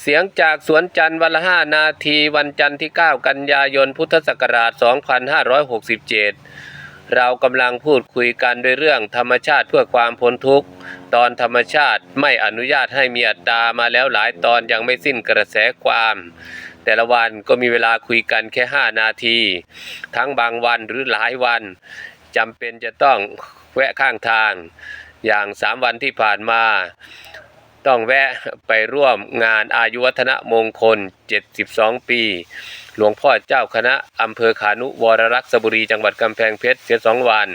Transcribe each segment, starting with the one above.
เสียงจากสวนจันทร์วันละห้านาทีวันจันทร์ที่ 9 กันยายนพุทธศักราช 2567 เรากำลังพูดคุยกันด้วยเรื่องธรรมชาติเพื่อความพ้นทุกข์ ตอนธรรมชาติไม่อนุญาตให้มีอัตตามาแล้วหลายตอนยังไม่สิ้นกระแสความ แต่ละวันก็มีเวลาคุยกันแค่ 5 นาที ทั้งบางวันหรือหลายวันจำเป็นจะต้องแวะข้างทาง อย่าง 3 วันที่ผ่านมา ต้องแวะไปร่วมงานอายุวัฒนมงคล 72 ปี หลวงพ่อเจ้าคณะอำเภอขานุวรรักษบุรีจังหวัดกำแพงเพชรเสียสองวัน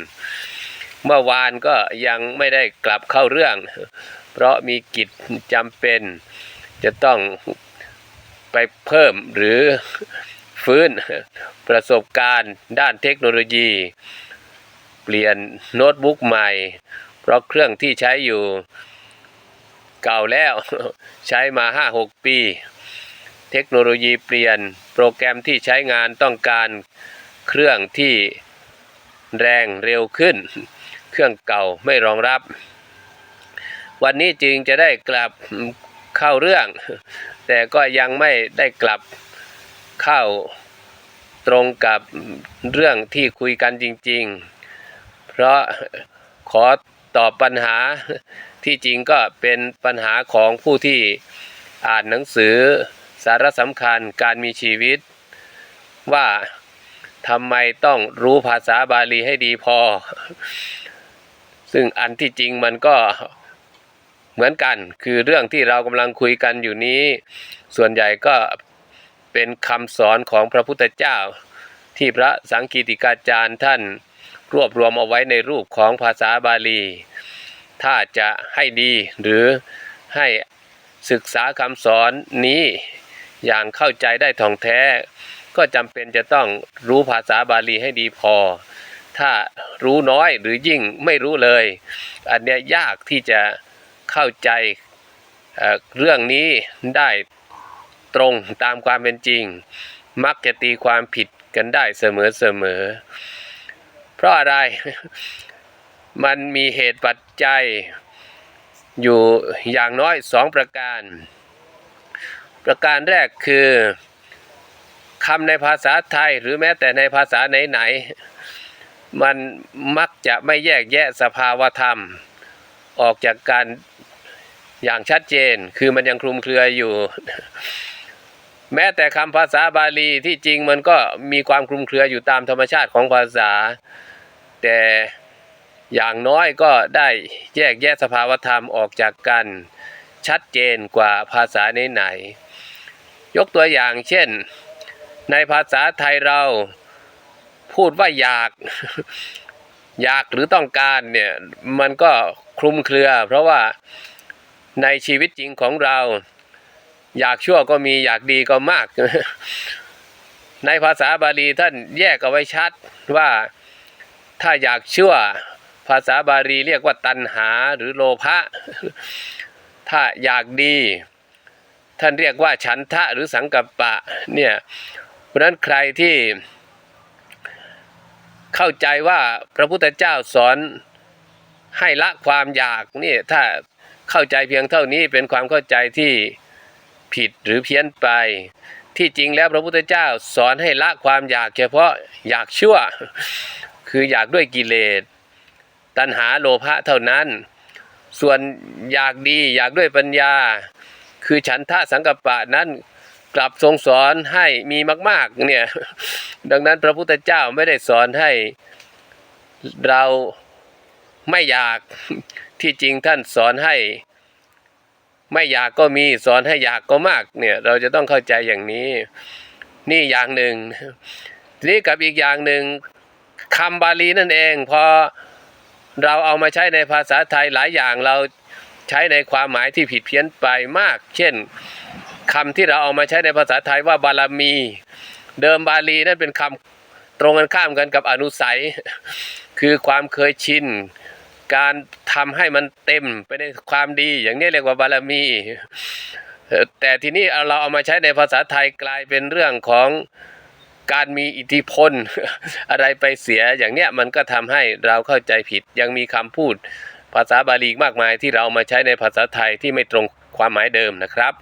เมื่อวานก็ยังไม่ได้กลับเข้าเรื่อง เพราะมีกิจจำเป็น จะต้องไปเพิ่มหรือฟื้นประสบการณ์ด้านเทคโนโลยี เปลี่ยนโน้ตบุ๊กใหม่ เพราะเครื่องที่ใช้อยู่ เก่าแล้ว ใช้มา 5-6 ปี เทคโนโลยีเปลี่ยนโปรแกรมที่ใช้งานต้องการเครื่องที่แรงเร็วขึ้น เครื่องเก่าไม่รองรับ วันนี้จึงจะได้กลับเข้าเรื่อง แต่ก็ยังไม่ได้กลับเข้าตรงกับเรื่องที่คุยกันจริง ๆ เพราะขอ ตอบปัญหาที่จริงก็เป็นปัญหาของผู้ที่อ่านหนังสือสาระสำคัญการมีชีวิต ว่าทำไมต้องรู้ภาษาบาลีให้ดีพอ ซึ่งอันที่จริงมันก็เหมือนกัน คือเรื่องที่เรากำลังคุยกันอยู่นี้ ส่วนใหญ่ก็เป็นคำสอนของพระพุทธเจ้า ที่พระสังคีติกาจารย์ท่าน รวบรวมเอาไว้ในรูปของภาษาบาลี ถ้าจะให้ดีหรือให้ศึกษาคำสอนนี้อย่างเข้าใจได้ท่องแท้ ก็จำเป็นจะต้องรู้ภาษาบาลีให้ดีพอ ถ้ารู้น้อยหรือยิ่งไม่รู้เลย อันเนี้ยยากที่จะเข้าใจเเรื่องนี้ได้ตรงตามความเป็นจริง มักจะตีความผิดกันได้เสมอเสมอ เพราะอะไร มันมีเหตุปัจจัยอยู่อย่างน้อยสองประการ ประการแรกคือคำในภาษาไทยหรือแม้แต่ในภาษาไหนๆมันมักจะไม่แยกแยะสภาวธรรม ออกจากกันอย่างชัดเจน คือมันยังคลุมเครืออยู่ แม้แต่คำภาษาบาลีที่จริงมันก็มีความคลุมเครืออยู่ตามธรรมชาติของภาษา แต่อย่างน้อยก็ได้แยกแยะสภาวธรรมออกจากกันชัดเจนกว่าภาษาไหนๆยกตัวอย่างเช่น ในภาษาไทยเราพูดว่าอยาก อยากหรือต้องการเนี่ยมันก็คลุมเครือ เพราะว่าในชีวิตจริงของเรา อยากชั่วก็มีอยากดีก็มาก ในภาษาบาลีท่านแยกเอาไว้ชัดว่าถ้าอยากชั่ว ภาษาบาลีเรียกว่าตัณหาหรือโลภะถ้าอยากดี ท่านเรียกว่าฉันทะหรือสังกัปปะเนี่ยเพราะฉะนั้นใครที่เข้าใจว่าพระพุทธเจ้าสอนให้ละความอยากนี่ถ้าเข้าใจเพียงเท่านี้เป็นความเข้าใจที่ ผิดหรือเพี้ยนไป ที่จริงแล้วพระพุทธเจ้าสอนให้ละความอยากเฉพาะอยากชั่ว คืออยากด้วยกิเลสตัณหาโลภะเท่านั้น ส่วนอยากดีอยากด้วยปัญญา คือฉันทะสังกัปปะนั้นกลับทรงสอนให้มีมาก ๆ เนี่ย ดังนั้นพระพุทธเจ้าไม่ได้สอนให้เราไม่อยากที่จริงท่านสอนให้ ไม่อยากก็มีสอนให้อยากก็มากเนี่ยเราจะต้องเข้าใจอย่างนี้ นี่อย่างหนึ่งทีนี้กับอีกอย่างหนึ่งคำบาลีนั่นเองพอเราเอามาใช้ในภาษาไทยหลายอย่างเราใช้ในความหมายที่ผิดเพี้ยนไปมาก เช่นคำที่เราเอามาใช้ในภาษาไทยว่าบารมี เดิมบาลีนั่นเป็นคำตรงกันข้ามกันกับอนุสัย คือความเคยชิน การทำให้มันเต็มไปในความดี อย่างนี้เรียกว่าบารมี แต่ทีนี้เราเอามาใช้ในภาษาไทยกลายเป็นเรื่องของการมีอิทธิพลอะไรไปเสียอย่างเนี้ยมันก็ทำให้เราเข้าใจผิดยังมีคำพูด ภาษาบาลีมากมายที่เราเอามาใช้ในภาษาไทยที่ไม่ตรงความหมายเดิมนะครับ